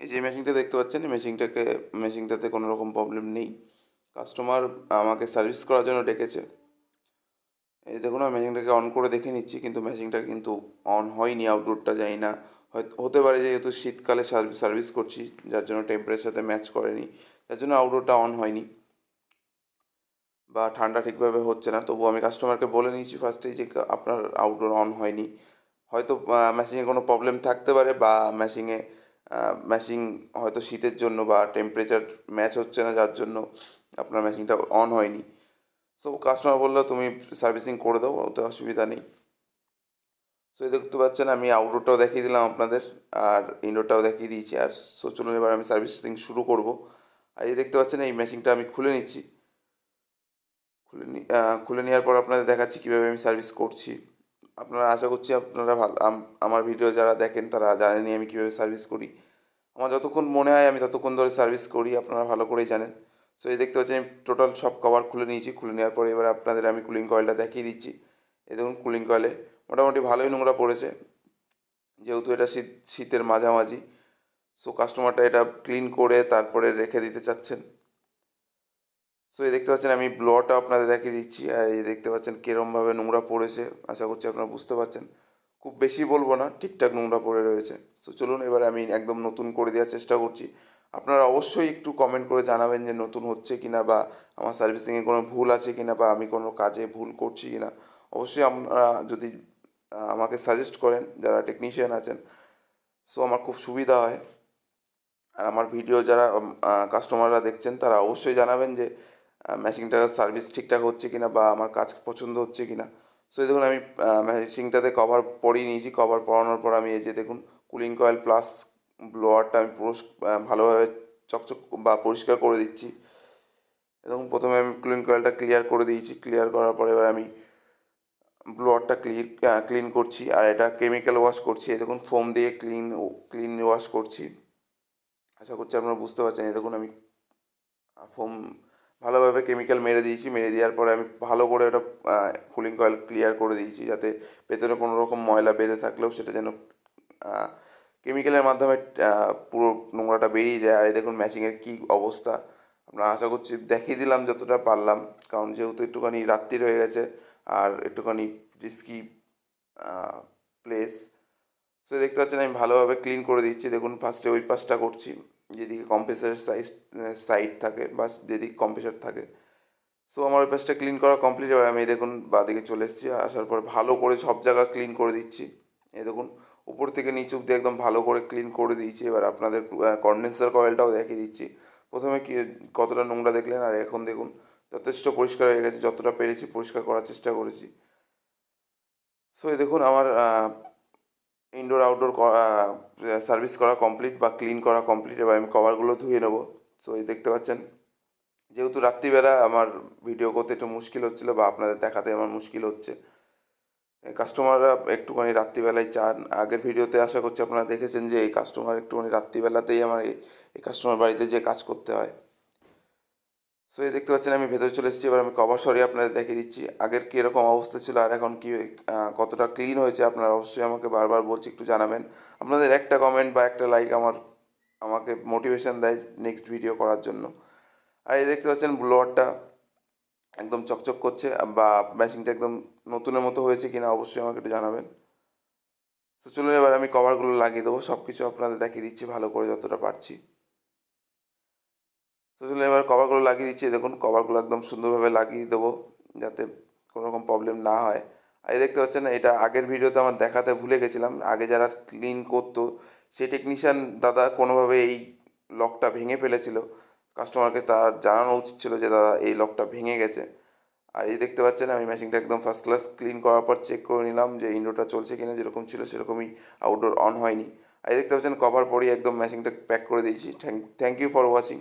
এই যে মেশিনটা দেখতে পাচ্ছেন মেশিনটাকে মেশিনটাতে কোনো রকম প্রবলেম নেই। কাস্টমার আমাকে সার্ভিস করার জন্য ডেকেছে। এই দেখুন, আমি মেশিনটাকে অন করে দেখে নিচ্ছি, কিন্তু মেশিনটা কিন্তু অন হয়নি আউটডোরটা জানি না। হতে পারে যেহেতু শীতকালে সার্ভিস সার্ভিস করছি, যার জন্য টেম্পারেচার সাথে ম্যাচ করেনি যার জন্য আউটডোরটা অন হয়নি। বা ঠান্ডা ঠিকভাবে হচ্ছে না তবু আমি কাস্টমারকে বলে নিয়েছি ফার্স্টেই যে, আপনার আউটডোর অন হয়নি। হয়তো মেশিনে কোনো প্রবলেম থাকতে পারে বা মেশিনে ম্যাশিং হয়তো শীতের জন্য বা টেম্পারেচার ম্যাচ হচ্ছে না যার জন্য আপনার মেশিনটা অন হয়নি। সো কাস্টমার বলল, তুমি সার্ভিসিং করে দাও, ওতে অসুবিধা নেই। সো এই দেখতে পাচ্ছেন, আমি আউটডোরটাও দেখিয়ে দিলাম আপনাদের, আর ইনডোরটাও দেখিয়ে দিয়েছি। আর সো চলুন এবার আমি সার্ভিসিং শুরু করব। আর এই দেখতে পাচ্ছেন, এই মেশিনটা আমি খুলে নিচ্ছি। খুলে নি খুলে নেওয়ার পর আপনাদের দেখাচ্ছি কীভাবে আমি সার্ভিস করছি। আপনারা আশা করছি আপনারা ভালো আমার ভিডিও যারা দেখেন তারা জানেনই আমি কীভাবে সার্ভিস করি। আমার যতক্ষণ মনে হয় আমি ততক্ষণ ধরে সার্ভিস করি, আপনারা ভালো করেই জানেন। সো এই দেখতে পাচ্ছেন, আমি টোটাল সব কভার খুলে নিয়েছি, খুলে নেওয়ার পরে এবার আপনাদের আমি কুলিং কয়েলটা দেখিয়ে দিচ্ছি। এই দেখুন কুলিং কয়েলে মোটামুটি ভালোই নোংরা পড়েছে, যেহেতু এটা শীত, শীতের মাঝামাঝি। সো কাস্টমারটা এটা ক্লিন করে তারপরে রেখে দিতে চাচ্ছেন। সো এই দেখতে পাচ্ছেন আমি ব্লটা আপনাদের দেখিয়ে দিচ্ছি, আর এই দেখতে পাচ্ছেন কীরমভাবে নোংরা পড়েছে, আশা করছি আপনারা বুঝতে পারছেন। খুব বেশি বলব না, ঠিকঠাক নোংরা পড়ে রয়েছে। তো চলুন এবার আমি একদম নতুন করে দেওয়ার চেষ্টা করছি। আপনারা অবশ্যই একটু কমেন্ট করে জানাবেন যে নতুন হচ্ছে কি না বা আমার সার্ভিসিংয়ে কোনো ভুল আছে কি না বা আমি কোনো কাজে ভুল করছি কি না অবশ্যই আপনারা যদি আমাকে সাজেস্ট করেন, যারা টেকনিশিয়ান আছেন সো আমার খুব সুবিধা হয়। আর আমার ভিডিও যারা কাস্টমাররা দেখছেন, তারা অবশ্যই জানাবেন যে মেশিনটার সার্ভিস ঠিকঠাক হচ্ছে কি না বা আমার কাজ পছন্দ হচ্ছে কি না সো এই দেখুন, আমি মেশিনটাতে কভার পরিয়ে নিয়েছি। কভার পরানোর পর আমি এই যে দেখুন কুলিং কয়েল প্লাস ব্লোয়ারটা আমি পুরো ভালোভাবে চকচক বা পরিষ্কার করে দিচ্ছি। এবং প্রথমে আমি কুলিং কয়েলটা ক্লিয়ার করে দিয়েছি। ক্লিয়ার করার পরে এবার আমি ব্লোয়ারটা ক্লিন ক্লিন করছি। আর এটা কেমিক্যাল ওয়াশ করছি। এই দেখুন ফোম দিয়ে ক্লিন ক্লিন ওয়াশ করছি। আশা করছি আপনারা বুঝতে পারছেন। এই দেখুন, আমি ফোম ভালোভাবে কেমিক্যাল মেরে দিয়েছি, মেরে দেওয়ার পরে আমি ভালো করে ওটা কুলিং কয়েল ক্লিয়ার করে দিয়েছি যাতে ভেতরে কোনো রকম ময়লা বেঁধে থাকলেও সেটা যেন কেমিক্যালের মাধ্যমে পুরো নোংরাটা বেরিয়ে যায়। আর এই দেখুন ম্যাচিংয়ের কী অবস্থা। আমরা আশা করছি দেখিয়ে দিলাম যতটা পারলাম, কারণ যেহেতু একটুখানি রাত্রি হয়ে গেছে আর একটুখানি রিস্কি প্লেস সো দেখতে পাচ্ছেন আমি ভালোভাবে ক্লিন করে দিচ্ছি দেখুন ফার্স্টে ওই পাশটা করছি। যেদিকে কম্প্রেসারের সাইজ সাইড থাকে বা যেদিকে কম্প্রেসার থাকে। সো আমার ওই পাশটা ক্লিন করা কমপ্লিট এবার আমি দেখুন, বাদিকে চলে এসেছি, আসার পর ভালো করে সব জায়গা ক্লিন করে দিচ্ছি। এই দেখুন, উপর থেকে নিচে অব্দি একদম ভালো করে ক্লিন করে দিয়েছি। এবার আপনাদের কন্ডেন্সার কয়েলটাও দেখিয়ে দিচ্ছি। প্রথমে কি, কতটা নোংরা দেখলেন? আর এখন দেখুন, যথেষ্ট পরিষ্কার হয়ে গেছে। যতটা পেরেছি পরিষ্কার করার চেষ্টা করেছি। সো দেখুন, আমার ইনডোর আউটডোর সার্ভিস করা কমপ্লিট বা ক্লিন করা কমপ্লিট এবার আমি কভারগুলো ধুয়ে নেব। সো এই দেখতে পাচ্ছেন, যেহেতু রাত্রিবেলা আমার ভিডিও করতে একটু মুশকিল হচ্ছিল বা আপনাদের দেখাতে আমার মুশকিল হচ্ছে কাস্টমাররা একটুখানি রাত্রিবেলায় চান। আগের ভিডিওতে আশা করছি আপনারা দেখেছেন যে, এই কাস্টমার একটুখানি রাত্রিবেলাতেই আমার এই কাস্টমার বাড়িতে যে কাজ করতে হয়। সো এই দেখতে পাচ্ছেন, আমি ভেতরে চলে এসেছি, এবার আমি কভার সরিয়ে আপনাদের দেখিয়ে দিচ্ছি, আগের কীরকম অবস্থা ছিল আর এখন কী কতটা ক্লিন হয়েছে আপনারা অবশ্যই আমাকে বারবার বলছি, একটু জানাবেন। আপনাদের একটা কমেন্ট বা একটা লাইক আমার, আমাকে মোটিভেশন দেয় নেক্সট ভিডিও করার জন্য। আর এই দেখতে পাচ্ছেন ব্লোয়ারটা একদম চকচক করছে, বা মেশিনটা একদম নতুনের মতো হয়েছে কিনা অবশ্যই আমাকে একটু জানাবেন। তো চলুন এবার আমি কভারগুলো লাগিয়ে দেবো সব কিছু আপনাদের দেখিয়ে দিচ্ছি, ভালো করে যতটা পারছি। তো চলুন, এবার কভারগুলো লাগিয়ে দিচ্ছি। দেখুন, কভারগুলো একদম সুন্দরভাবে লাগিয়ে দেবো যাতে কোনো রকম প্রবলেম না হয়। আর দেখতে পাচ্ছেন এটা আগের ভিডিওতে আমার দেখাতে ভুলে গেছিলাম। আগে যারা ক্লিন করতো, সেই টেকনিশিয়ান দাদা কোনোভাবে এই লকটা ভেঙে ফেলেছিল। কাস্টমারকে তার জানানো উচিত ছিল যে, দাদা, এই লকটা ভেঙে গেছে। আর এই দেখতে পাচ্ছেন, আমি মেশিনটা একদম ফার্স্ট ক্লাস ক্লিন করার পর চেক করে নিলাম যে ইনডোরটা চলছে কিনা, যেরকম ছিল সেরকমই আউটডোর অন হয়নি। আর দেখতে পাচ্ছেন কভার পরিয়ে একদম মেশিনটা প্যাক করে দিয়েছি। Thank thank you for watching